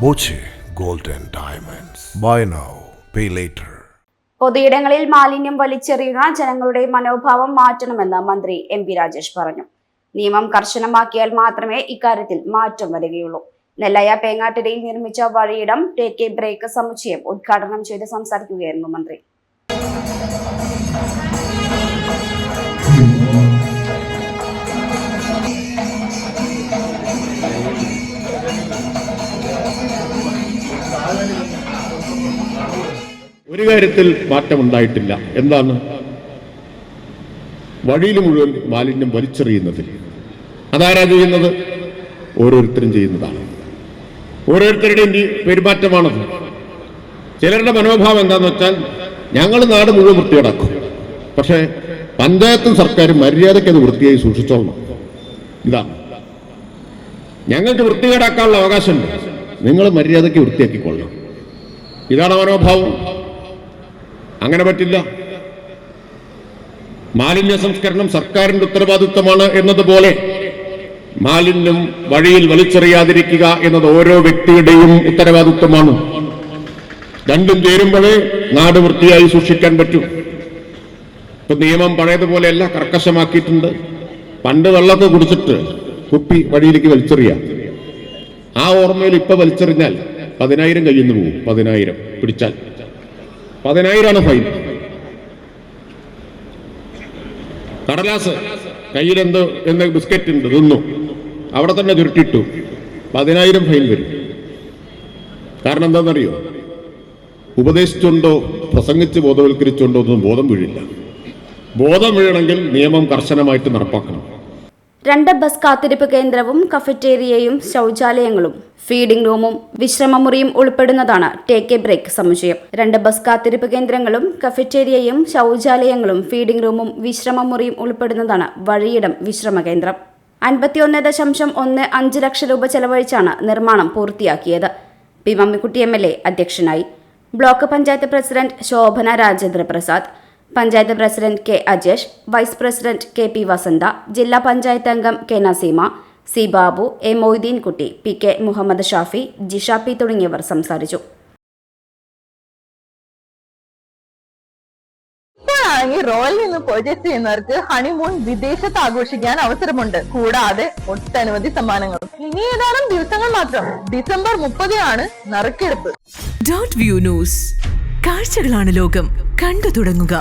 Boche gold and diamonds. Buy now pay later പൊതുയിടങ്ങളിൽ മാലിന്യം വലിച്ചെറിയുന്ന ജനങ്ങളുടെ മനോഭാവം മാറ്റണമെന്ന് മന്ത്രി എം പി രാജേഷ് പറഞ്ഞു. നിയമം കർശനമാക്കിയാൽ മാത്രമേ ഇക്കാര്യത്തിൽ മാറ്റം വരികയുള്ളൂ. നെല്ലയ പേങ്ങാട്ടിരയിൽ നിർമ്മിച്ച വഴിയിടം ടേക്ക് എ ബ്രേക്ക് സമുച്ചയം ഉദ്ഘാടനം ചെയ്ത് സംസാരിക്കുകയായിരുന്നു മന്ത്രി. ഒരു കാര്യത്തിൽ മാറ്റമുണ്ടായിട്ടില്ല. എന്താണ്? വഴിയിൽ മുഴുവൻ മാലിന്യം വലിച്ചെറിയുന്നതിൽ. അതാരാ ചെയ്യുന്നത്? ഓരോരുത്തരും ചെയ്യുന്നതാണ്. ഓരോരുത്തരുടെയും പെരുമാറ്റമാണത്. ചിലരുടെ മനോഭാവം എന്താന്ന് വെച്ചാൽ ഞങ്ങൾ നാട് മുഴുവൻ വൃത്തിയടക്കും. പക്ഷേ പഞ്ചായത്തും സർക്കാരും മര്യാദയ്ക്ക് അത് വൃത്തിയായി സൂക്ഷിച്ചോളണം. ഇതാണ് ഞങ്ങൾക്ക് വൃത്തികേടാക്കാനുള്ള അവകാശമുണ്ട്. നിങ്ങൾ മര്യാദയ്ക്ക് വൃത്തിയാക്കിക്കൊള്ളണം. ഇതാണ് മനോഭാവം. അങ്ങനെ പറ്റില്ല. മാലിന്യ സംസ്കരണം സർക്കാരിന്റെ ഉത്തരവാദിത്വമാണ് എന്നതുപോലെ മാലിന്യം വഴിയിൽ വലിച്ചെറിയാതിരിക്കുക എന്നത് ഓരോ വ്യക്തിയുടെയും ഉത്തരവാദിത്വമാണ്. രണ്ടും ചേരുമ്പോഴേ നാട് വൃത്തിയായി സൂക്ഷിക്കാൻ പറ്റൂ. ഇപ്പൊ നിയമം പഴയതുപോലെയല്ല കർക്കശമാക്കിയിട്ടുണ്ട്. പണ്ട് വെള്ളമൊക്കെ കുടിച്ചിട്ട് കുപ്പി വഴിയിലേക്ക് വലിച്ചെറിയാം. ആ ഓർമ്മയിൽ ഇപ്പൊ വലിച്ചെറിഞ്ഞാൽ പതിനായിരം കയ്യിൽ നിന്ന് പോകും പതിനായിരം പിടിച്ചാൽ. പതിനായിരമാണ് ഫൈൻ. കടലാസ് കയ്യിലെന്തോ എന്ത് ബിസ്ക്കറ്റ് ഉണ്ട് തിന്നു. അവിടെ തന്നെ ചുരുട്ടിട്ടു പതിനായിരം ഫൈൻ വരും. കാരണം എന്താണെന്നറിയോ? ഉപദേശിച്ചുണ്ടോ പ്രസംഗിച്ച് ബോധവൽക്കരിച്ചുണ്ടോ ഒന്നും ബോധം വീഴില്ല. ബോധം വീഴണമെങ്കിൽ നിയമം കർശനമായിട്ട് നടപ്പാക്കണം. രണ്ട് ബസ് കാത്തിരിപ്പ് കേന്ദ്രവും കഫറ്റേറിയയും ശൗചാലയങ്ങളും ഫീഡിംഗ് റൂമും വിശ്രമമുറിയും ഉൾപ്പെടുന്നതാണ് ടേക്ക് എ ബ്രേക്ക് സമുച്ചയം. രണ്ട് ബസ് കാത്തിരിപ്പ് കേന്ദ്രങ്ങളും കഫറ്റേരിയയും ശൗചാലയങ്ങളും ഫീഡിംഗ് റൂമും വിശ്രമമുറിയും ഉൾപ്പെടുന്നതാണ് വഴിയിടം വിശ്രമ കേന്ദ്രം അൻപത്തിയൊന്ന് ദശാംശം ഒന്ന് അഞ്ച് ലക്ഷം രൂപ ചെലവഴിച്ചാണ് നിർമ്മാണം പൂർത്തിയാക്കിയത്. P Mammikutty M L A അധ്യക്ഷനായി. Block panchayat president Shobhana Rajendra Prasad panchayat president K Ajesh vice president K P Vasantha ജില്ലാ പഞ്ചായത്ത് അംഗം K Naseema C Babu A Moideenkutty P K Muhammad Shafi Jisha P തുടങ്ങിയവർ സംസാരിച്ചു. ഇപ്പോഴാണെങ്കിൽ royal നിന്ന് purchase ചെയ്യുന്നവർക്ക് honeymoon വിദേശത്ത് ആഘോഷിക്കാൻ അവസരമുണ്ട്. കൂടാതെ ഒട്ടനവധി സമ്മാനങ്ങളും ഇനി ഏതാനും ദിവസങ്ങൾ മാത്രം. ഡിസംബർ മുപ്പതിനാണ് നറുക്കെടുപ്പ്. ഡോട്ട് വ്യൂ ന്യൂസ് കാഴ്ചകളാണ് ലോകം. കണ്ടു തുടങ്ങുക.